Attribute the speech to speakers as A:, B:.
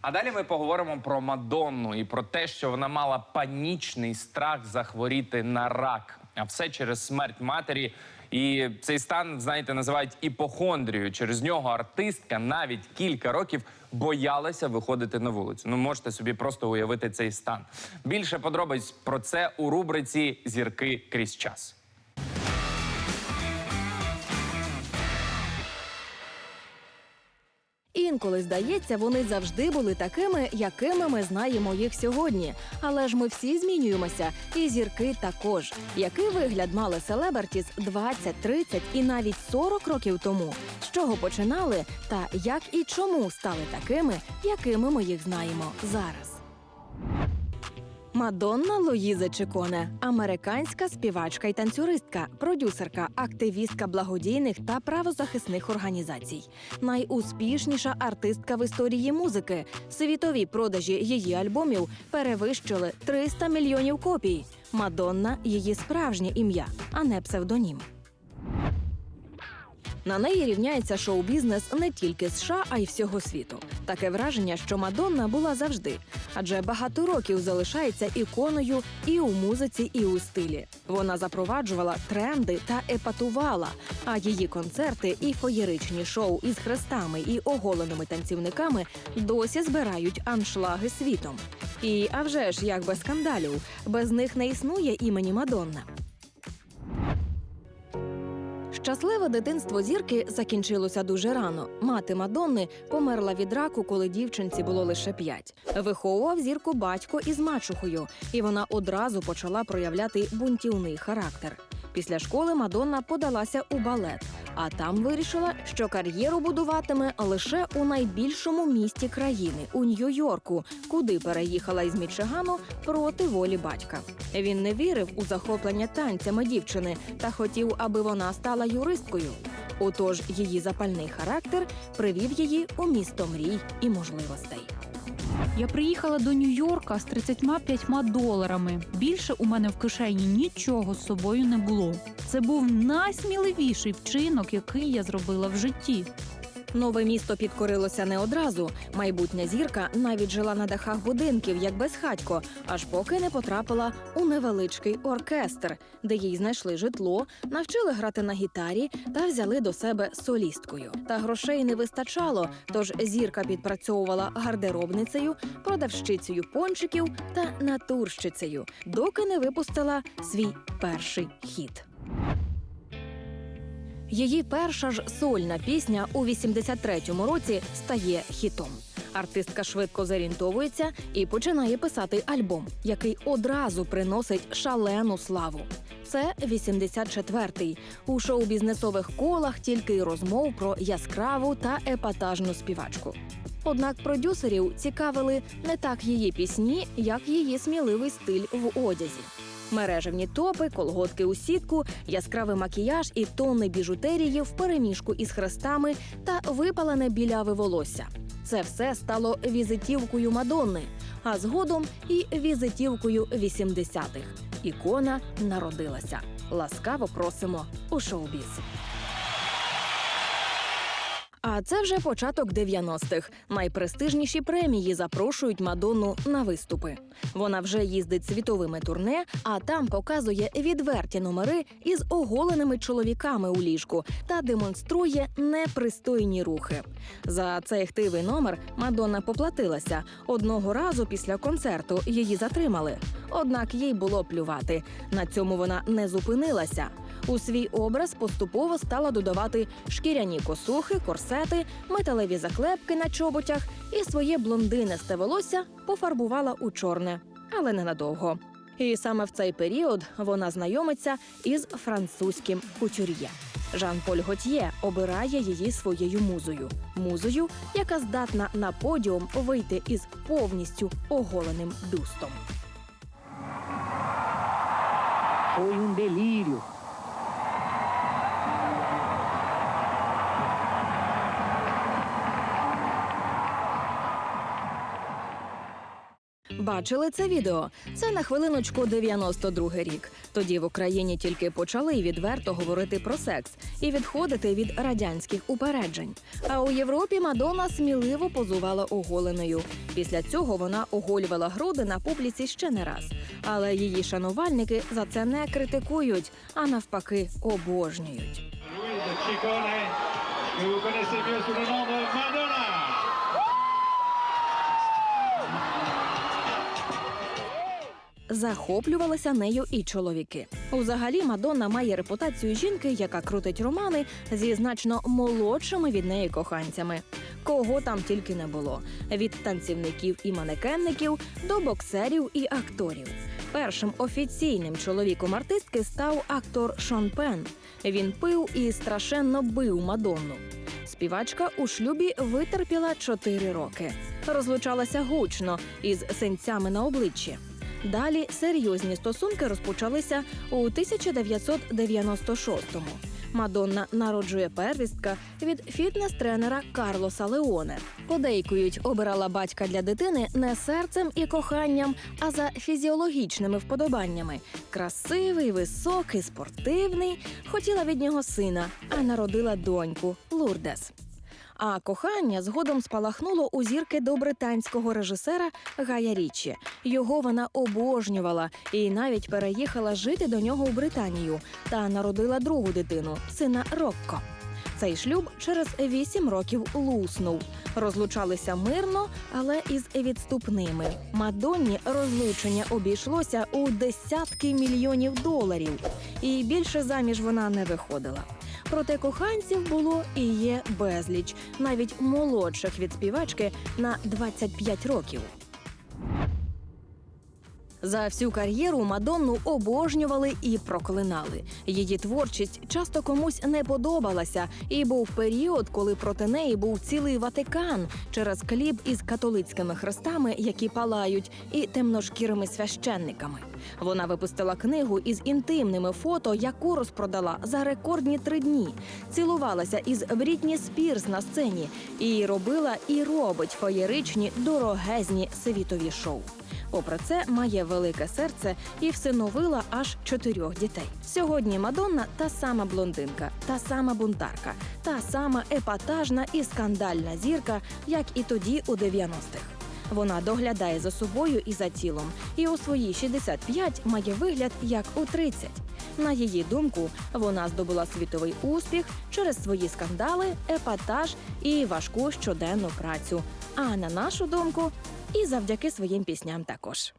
A: А далі ми поговоримо про Мадонну і про те, що вона мала панічний страх захворіти на рак. А все через смерть матері. І цей стан, знаєте, називають іпохондрією. Через нього артистка навіть кілька років боялася виходити на вулицю. Ну можете собі просто уявити цей стан. Більше подробиць про це у рубриці Зірки крізь час.
B: Інколи здається, вони завжди були такими, якими ми знаємо їх сьогодні. Але ж ми всі змінюємося, і зірки також. Який вигляд мали селебертіс 20, 30 і навіть 40 років тому? З чого починали, та як і чому стали такими, якими ми їх знаємо зараз? Мадонна Луїза Чеконе – американська співачка і танцюристка, продюсерка, активістка благодійних та правозахисних організацій. Найуспішніша артистка в історії музики. Світові продажі її альбомів перевищили 300 мільйонів копій. Мадонна її справжнє ім'я, а не псевдонім. На неї рівняється шоу-бізнес не тільки США, а й всього світу. Таке враження, що Мадонна була завжди, адже багато років залишається іконою і у музиці, і у стилі. Вона запроваджувала тренди та епатувала. А її концерти і фоєричні шоу із хрестами і оголеними танцівниками досі збирають аншлаги світом. І а вже ж як без скандалів, без них не існує імені Мадонна. Щасливе дитинство зірки закінчилося дуже рано. Мати Мадонни померла від раку, коли дівчинці було лише п'ять. Виховував зірку батько із мачухою, і вона одразу почала проявляти бунтівний характер. Після школи Мадонна подалася у балет, а там вирішила, що кар'єру будуватиме лише у найбільшому місті країни у Нью-Йорку, куди переїхала із Мічигану проти волі батька. Він не вірив у захоплення танцями дівчини та хотів, аби вона стала юристкою. Отож, її запальний характер привів її у місто мрій і можливостей.
C: Я приїхала до Нью-Йорка з 35 доларами. Більше у мене в кишені нічого з собою не було. Це був найсміливіший вчинок, який я зробила в житті.
B: Нове місто підкорилося не одразу. Майбутня зірка навіть жила на дахах будинків, як безхатько, аж поки не потрапила у невеличкий оркестр, де їй знайшли житло, навчили грати на гітарі та взяли до себе солісткою. Та грошей не вистачало, тож зірка підпрацьовувала гардеробницею, продавщицею пончиків та натурщицею, доки не випустила свій перший хіт. Її перша ж сольна пісня у 83-му році стає хітом. Артистка швидко зорієнтовується і починає писати альбом, який одразу приносить шалену славу. Це 84-й. У шоу-бізнесових колах тільки й розмов про яскраву та епатажну співачку. Однак продюсерів цікавили не так її пісні, як її сміливий стиль в одязі. Мережевні топи, колготки у сітку, яскравий макіяж і тонни біжутерії в переміжку із хрестами та випалене біляве волосся. Це все стало візитівкою Мадонни, а згодом і візитівкою 80-х. Ікона народилася. Ласкаво просимо у шоу-біз. А це вже початок 90-х. Найпрестижніші премії запрошують Мадонну на виступи. Вона вже їздить світовими турне, а там показує відверті номери із оголеними чоловіками у ліжку та демонструє непристойні рухи. За цей хтивий номер Мадонна поплатилася. Одного разу після концерту її затримали. Однак їй було плювати. На цьому вона не зупинилася. У свій образ поступово стала додавати шкіряні косухи, корсети, металеві заклепки на чоботях і своє блондинисте волосся пофарбувала у чорне, але ненадовго. І саме в цей період вона знайомиться із французьким кутюр'є. Жан-Поль Готьє обирає її своєю музою, музою, яка здатна на подіум вийти із повністю оголеним бюстом.
D: Foi um delírio.
B: Бачили це відео? Це на хвилиночку 92-й рік. Тоді в Україні тільки почали відверто говорити про секс і відходити від радянських упереджень. А у Європі Мадонна сміливо позувала оголеною. Після цього вона оголювала груди на публіці ще не раз. Але її шанувальники за це не критикують, а навпаки обожнюють. Захоплювалися нею і чоловіки. Узагалі Мадонна має репутацію жінки, яка крутить романи зі значно молодшими від неї коханцями. Кого там тільки не було: від танцівників і манекенників до боксерів і акторів. Першим офіційним чоловіком артистки став актор Шон Пен. Він пив і страшенно бив Мадонну. Співачка у шлюбі витерпіла 4 роки. Розлучалася гучно із синцями на обличчі. Далі серйозні стосунки розпочалися у 1996-му. Мадонна народжує первістка від фітнес-тренера Карлоса Леоне. Подейкують, обирала батька для дитини не серцем і коханням, а за фізіологічними вподобаннями. Красивий, високий, спортивний. Хотіла від нього сина, а народила доньку Лурдес. А кохання згодом спалахнуло у зірки до британського режисера Гая Річі. Його вона обожнювала і навіть переїхала жити до нього у Британію та народила другу дитину, сина Рокко. Цей шлюб через вісім років луснув. Розлучалися мирно, але із відступними. Мадонні розлучення обійшлося у десятки мільйонів доларів, і більше заміж вона не виходила. Проте коханців було і є безліч, навіть молодших від співачки на 25 років. За всю кар'єру Мадонну обожнювали і проклинали. Її творчість часто комусь не подобалася, і був період, коли проти неї був цілий Ватикан через кліп із католицькими хрестами, які палають, і темношкірими священниками. Вона випустила книгу із інтимними фото, яку розпродала за рекордні три дні. Цілувалася із Брітні Спірс на сцені і робила і робить феєричні дорогезні світові шоу. Попри це, має велике серце і всиновила аж чотирьох дітей. Сьогодні Мадонна та сама блондинка, та сама бунтарка, та сама епатажна і скандальна зірка, як і тоді у 90-х. Вона доглядає за собою і за тілом, і у свої 65 має вигляд як у 30. На її думку, вона здобула світовий успіх через свої скандали, епатаж і важку щоденну працю. А на нашу думку, і завдяки своїм пісням також.